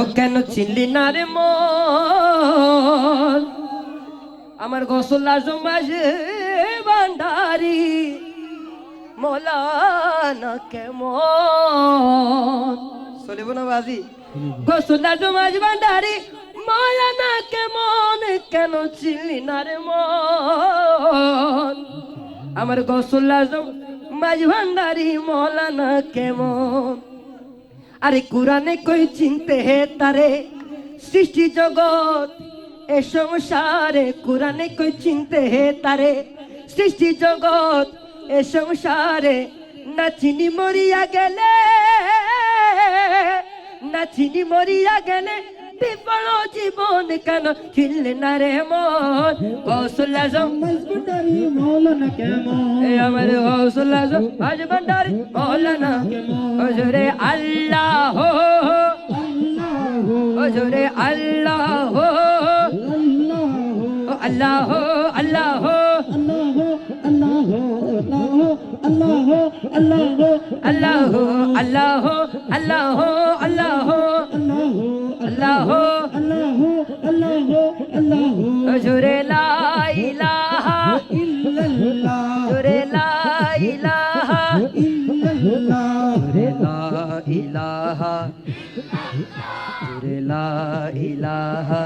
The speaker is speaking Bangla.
ও কেন চিনলি না রে মন? আমার গোসল আজম বাজে ভান্ডারি, মৌলানা কেমন? চলিব না বাজি? গোসল আজম আজ ভান্ডারি, মৌলানা কেমন? কেন চিনলি না রে মন? আমার গোসল আজম মাঝ ভান্ডারি, মৌলানা কেমন? আরে কোরআনে কই চিনতে হে তারে? সৃষ্টি জগৎ এ সংসারে কোরআনে কই চিনতে হে তারে? সৃষ্টি জগৎ এ সংসারে না চিনি মরিয়া গেলে না চিনি মরিয়া গেলে বিফল জীবন কেন চিনলে না রে মন? কৌশল আজম এ আমার কৌশল আজম আজ ভান্ডারি মৌলানা হজরে আল্লাহ। হজরে আল্লাহ। আল্লাহ আল্লাহ। আল্লাহ আল্লাহ আল্লাহ আল্লাহ। আল্লাহ আল্লাহ। আল্লাহ আল্লাহ আল্লাহ আল্লাহ হজরে লা ইলাহা ইলাহা।